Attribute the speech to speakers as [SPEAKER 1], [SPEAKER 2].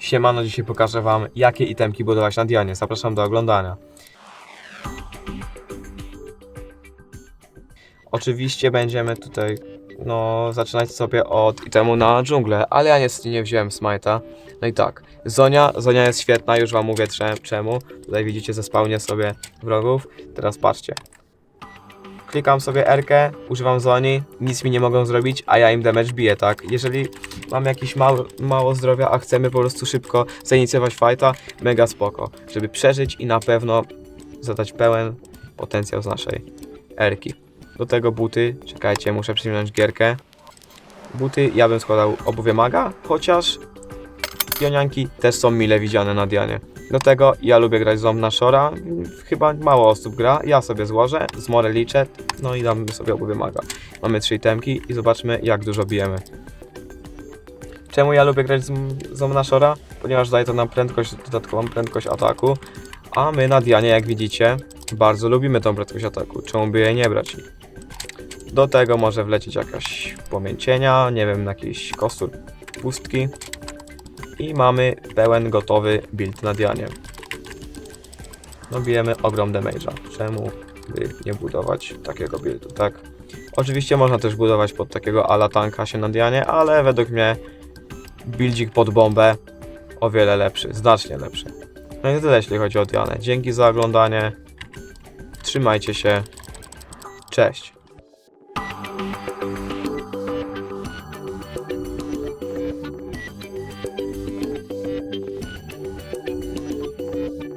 [SPEAKER 1] Siemano, dzisiaj pokażę wam jakie itemki budować na Dianie. Zapraszam do oglądania. Oczywiście będziemy tutaj no, zaczynać sobie od itemu na dżunglę, ale ja niestety nie wziąłem smite'a. No i tak, Zonia, Zonia jest świetna, już wam mówię cze- czemu. Tutaj widzicie zespałnie sobie wrogów. Teraz patrzcie. Klikam sobie R, używam Zoni, nic mi nie mogą zrobić, a ja im damage biję, tak? Jeżeli mamy jakieś mało, mało zdrowia, a chcemy po prostu szybko zainicjować fighta, mega spoko, żeby przeżyć i na pewno zadać pełen potencjał z naszej erki. Do tego buty, czekajcie, muszę przyjąć gierkę. Buty ja bym składał obuwie maga, chociaż pionianki też są mile widziane na Dianie. Do tego ja lubię grać ząb na Shora, chyba mało osób gra, ja sobie złożę, zmorę liczę, no i damy sobie obuwie maga. Mamy trzy itemki i zobaczmy jak dużo bijemy. Czemu ja lubię grać z, z? Ponieważ daje to nam prędkość, dodatkową prędkość ataku, a my na Dianie, jak widzicie, bardzo lubimy tą prędkość ataku. Czemu by jej nie brać? Do tego może wlecieć jakaś płomięcienia, nie wiem, jakiś kostur pustki. I mamy pełen gotowy build na Dianie. No bijemy ogrom damage'a. Czemu by nie budować takiego buildu, tak? Oczywiście można też budować pod takiego ala tanka się na Dianie, ale według mnie buildzik pod bombę o wiele lepszy, znacznie lepszy. No i tyle jeśli chodzi o Dianę. Dzięki za oglądanie. Trzymajcie się. Cześć.